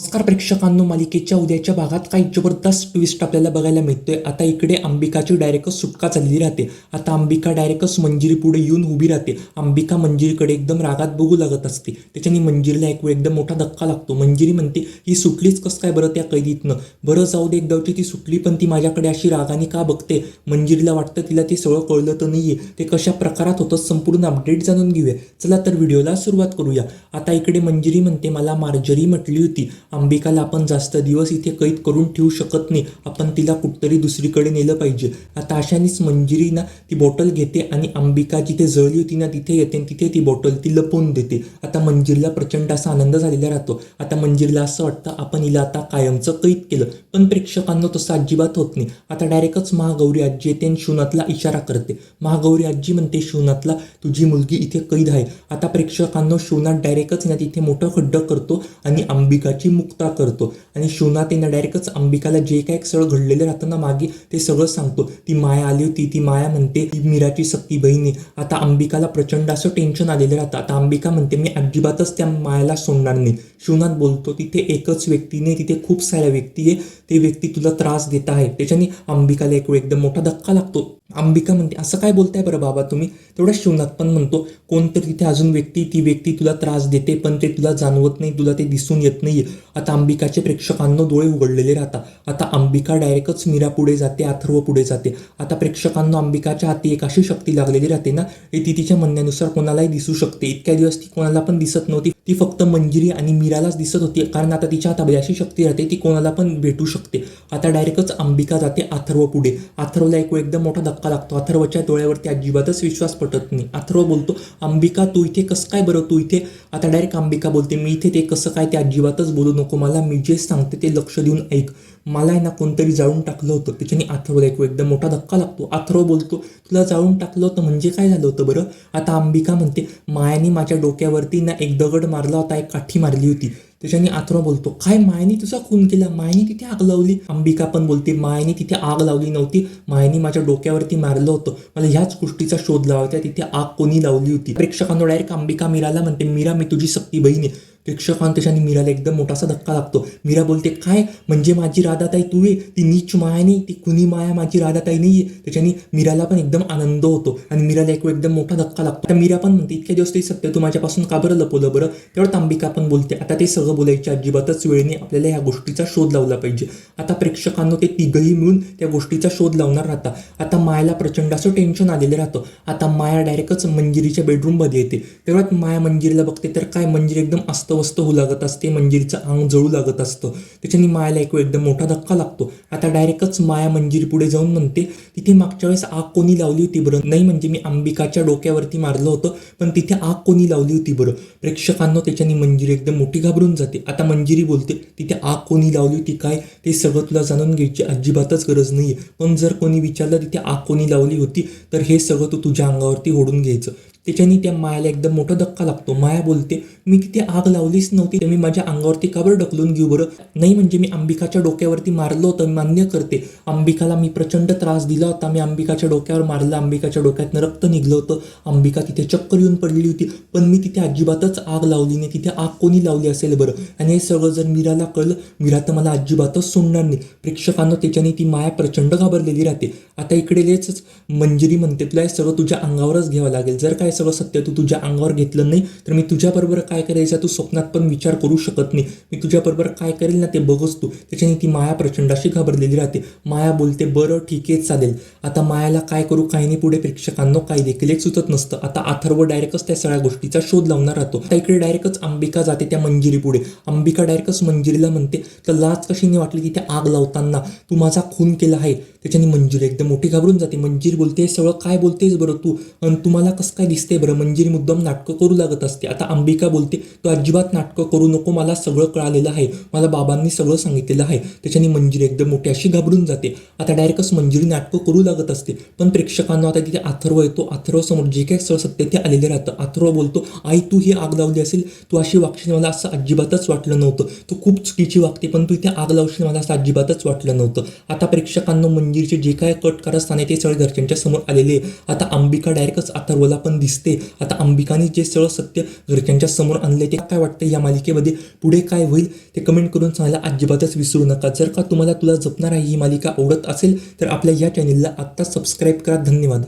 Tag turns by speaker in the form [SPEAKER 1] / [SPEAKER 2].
[SPEAKER 1] नमस्कार प्रेक्षकांनो मालिकेच्या उद्याच्या भागात काही जबरदस्त ट्विस्ट आपल्याला बघायला मिळतोय. आता इकडे अंबिकाची डायरेक्टच सुटका चालली राहते. आता अंबिका डायरेक्टच मंजिरी पुढे येऊन उभी राहते. अंबिका मंजिरीकडे एकदम रागात बघू लागत असते. त्याच्याने मंजिरीला एक वेळ एकदम मोठा धक्का लागतो. मंजिरी म्हणते ही सुटलीच कसं काय बरं त्या कैदीतनं? बरं जाऊ दे एकदाची ती सुटली पण ती माझ्याकडे अशी रागाने का बघते? मंजिरीला वाटतं तिला ते सगळं कळलं तर नाहीये. ते कशा प्रकारात होतं संपूर्ण अपडेट जाणून घेऊया. चला तर व्हिडिओला सुरुवात करूया. आता इकडे मंजिरी म्हणते मला मार्जरी म्हटली होती. अंबिकाला आपण जास्त दिवस इथे कैद करून ठेवू शकत नाही. आपण तिला कुठतरी दुसरीकडे नेलं पाहिजे. आता अशानेच मंजिरी ना ती बॉटल घेते आणि अंबिका जिथे जळली होती ना तिथे येते आणि तिथे ती बॉटल ती लपवून देते. आता मंजिरीला प्रचंड असा आनंद झालेला राहतो. आता मंजिरला असं वाटतं आपण हिला आता कायमचं कैद केलं. पण प्रेक्षकांना तसं अजिबात होत नाही. आता डायरेक्टच महागौरी आजी येते आणि शिवनाथला इशारा करते. महागौरी आजी म्हणते शिवनाथला तुझी मुलगी इथे कैद आहे. आता प्रेक्षकांना शिवनाथ डायरेक्टच ना तिथे मोठं खड्ड करतो आणि अंबिकाची मुक्ता करतो. आणि शिवनाथ यांना डायरेक्टच अंबिकाला जे काय सगळं घडलेलं राहतं ना मागे ते सगळं सांगतो. ती माया आली होती ती माया म्हणते ती मीराची सक्ती बहिणी आता अंबिकाला प्रचंड असं टेन्शन आलेलं राहतं. आता अंबिका म्हणते मी अजिबातच त्या मायाला सोडणार नाही. शिवनाथ बोलतो तिथे एकच व्यक्तीने तिथे खूप साऱ्या व्यक्ती आहे. ते व्यक्ती तुला त्रास देत आहे. त्याच्याने अंबिकाला एक एकदम मोठा धक्का लागतो. अंबिका म्हणते असं काय बोलताय बरं बाबा तुम्ही? तेवढा शिवनाथ पण म्हणतो कोणतरी तिथे अजून व्यक्ती ती व्यक्ती तुला त्रास देते पण ते तुला जाणवत नाही तुला ते दिसून येत नाही आता अंबिकाचे प्रेक्षकांना डोळे उघडलेले राहतात. आता अंबिका डायरेक्टच मीरा पुढे जाते अथर्व पुढे जाते. आता प्रेक्षकांना अंबिकाच्या हाती एक अशी शक्ती लागलेली राहते ना ती तिच्या म्हणण्यानुसार कोणालाही दिसू शकते. इतक्या दिवस ती कोणाला पण दिसत नव्हती. ती फक्त मंजिरी आणि मीरालाच दिसत होती कारण आता तिच्या हातात अशी शक्ती राहते ती कोणाला पण भेटू शकते. आता डायरेक्टच अंबिका जाते अथर्व पुढे. अथर्वला एक एकदम मोठा धक्का लागतो. अथर्वच्या डोळ्यावरती अजिबातच विश्वास पटत नाही. अथर्व बोलतो अंबिका तू इथे कसं काय बरं? तू इथे आता डायरेक्ट अंबिका बोलते मी इथे ते कसं काय ते अजिबातच बोलू नको. मला मी जे सांगते ते लक्ष देऊन ऐक. मला आहे ना कोणतरी जाळून टाकलं होतं. त्याच्याने अथर्वला एक एकदम मोठा धक्का लागतो. अथर्व बोलतो तुला जाळून टाकलं होतं म्हणजे काय झालं होतं बरं आता अंबिका म्हणते मायाने माझ्या डोक्यावरती ना एक दगड मारला होता एक काठी मारली होती. त्याच्याने आथरा बोलतो काय मायनी तुझा खून केला? मायनी तिथे आग लावली? अंबिका पण बोलते मायनी तिथे आग लावली नव्हती. मायनी माझ्या डोक्यावरती मारलं होतं. मला ह्याच गोष्टीचा शोध लावायचा तिथे आग कोणी लावली होती? प्रेक्षकांना डायरेक्ट अंबिका मीराला म्हणते मीरा मी तुझी सक्ती बहीण आहे. प्रेक्षकांत त्याच्याने मीराला एकदम मोठासा धक्का लागतो. मीरा बोलते काय? म्हणजे माझी राधाताई तू आहे ती नीच माया नाही. ती कुणी माया? माझी राधाताई नाही. आहे त्याच्याने मीराला पण एकदम आनंद होतो आणि मीराला एक एकदम मोठा धक्का लागतो. आता मीरा पण म्हणते इतक्या दिवस ते सत्य तू माझ्यापासून का बरं लपवलं बरं? तेवढं तांबिका पण बोलते. आता ते सगळं बोलायच्या अजिबातच वेळेने आपल्याला ह्या गोष्टीचा शोध लावला पाहिजे. आता प्रेक्षकांना ते तिघही मिळून त्या गोष्टीचा शोध लावणार राहतात आता मायाला प्रचंड असं टेन्शन आलेलं राहतं. आता माया डायरेक्टच मंजिरीच्या बेडरूममध्ये येते. तेव्हा माया मंजिरीला बघते तर काय? मंजिरी एकदम अस्तवस्त होऊ लागत असते मंजिरीचं अंग जळू लागत असतं. त्याच्याने मायाला एक वेळ एकदम मोठा धक्का लागतो. आता डायरेक्टच माया मंजिरी पुढे जाऊन म्हणते तिथे मागच्या वेळेस आग कोणी लावली होती बरं? नाही म्हणजे मी अंबिकाच्या डोक्यावरती मारलं होतं पण तिथे आग कोणी लावली होती बरं? प्रेक्षकांना त्याच्याने मंजिरी एकदम मोठी घाबरून जाते. आता मंजिरी बोलते तिथे आग कोणी लावली होती काय? ते सगळं तुला जाणून घ्यायची अजिबातच गरज नाहीये. पण जर कोणी विचारलं तिथे आग कोणी लावली होती तर हे सगळं तू तुझ्या अंगावरती ओढून घ्यायचं. त्याच्याने त्या मायाला एकदम मोठा धक्का लागतो. माया बोलते मी तिथे आग लावलीच नव्हती तर मी माझ्या अंगावरती काबर ढकलून घेऊ बरं? नाही म्हणजे मी अंबिकाच्या डोक्यावरती मारलं होतं मी मान्य करते. अंबिकाला मी प्रचंड त्रास दिला होता. मी अंबिकाच्या डोक्यावर मारलं अंबिकाच्या डोक्यातनं रक्त निघलं होतं. अंबिका तिथे चक्कर येऊन पडलेली होती. पण मी तिथे अजिबातच आग लावली नाही. तिथे आग कोणी लावली असेल बरं? आणि हे सगळं जर मीराला कळलं मीरा तर मला अजिबातच सोडणार नाही. प्रेक्षकांना त्याच्याने ती माया प्रचंड घाबरलेली राहते. आता इकडे लेच मंजिरी म्हणते तुला हे सगळं तुझ्या अंगावरच घ्यावं लागेल. जर काय सगळं सत्य तू तुझ्या अंगावर घेतलं नाही तर मी तुझ्याबरोबर काय करायचा? तू स्वप्नात पण विचार करू शकत नाही. मी तुझ्याबरोबर काय करेल ना ते बघच तू. त्याच्याने ती माया प्रचंड अशी घाबरलेली राहते. माया बोलते बरं ठीक आहे चालेल. आता मायाला काय करू काही नाही. पुढे प्रेक्षकांना काही देखील एक सुचत नसतं. आता अथर्व डायरेक्टच त्या सगळ्या गोष्टीचा शोध लावणार राहतो. आता इकडे डायरेक्टच अंबिका जाते त्या मंजिरी पुढे अंबिका डायरेक्टच मंजिरीला म्हणते तर लाच कशी नाही वाटली तिथे आग लावताना? तू माझा खून केला आहे. त्याच्याने मंजिरी एकदम मोठी घाबरून जाते. मंजिरी बोलते सगळं काय बोलतेस बरं तू? आणि तुम्हाला कसं काय दिसते बरं. मंजिरी मुद्दाम नाटकं करू लागत असते. आता अंबिका बोलते तू अजिबात नाटकं करू नको. मला सगळं कळालेलं आहे. मला बाबांनी सगळं सांगितलेलं आहे. त्याच्याने मंजिरी एकदम मोठी अशी घाबरून जाते. आता डायरेक्टच मंजिरी नाटकं करू लागत असते. पण प्रेक्षकांना आता तिथे अथर्व येतो. अथर्व समोर जे काही सगळं सत्य ते आलेले राहतं. अथर्व बोलतो आई तू ही आग लावली असेल तू अशी वागशील मला असं अजिबातच वाटलं नव्हतं. तू खूप चुकीची वागते पण तू इथे आग लावशील मला असं अजिबातच वाटलं नव्हतं. आता प्रेक्षकांना मंजिरीचे जे काय कट करत आहे ते सगळे घरच्यांच्या समोर आलेले आहे. आता अंबिका डायरेक्टच अथर्वला पण दिसते. दिसते. आता अंबिकाने जे सगळं सत्य घरच्यांच्या समोर आणले ते काय वाटतं या मालिकेमध्ये? पुढे काय होईल? ते कमेंट करून सांगायला अजिबातच विसरू नका. जर का तुम्हाला तुला जपणार आहे ही मालिका आवडत असेल तर आपल्या या चॅनेलला आत्ता सबस्क्राईब करा. धन्यवाद.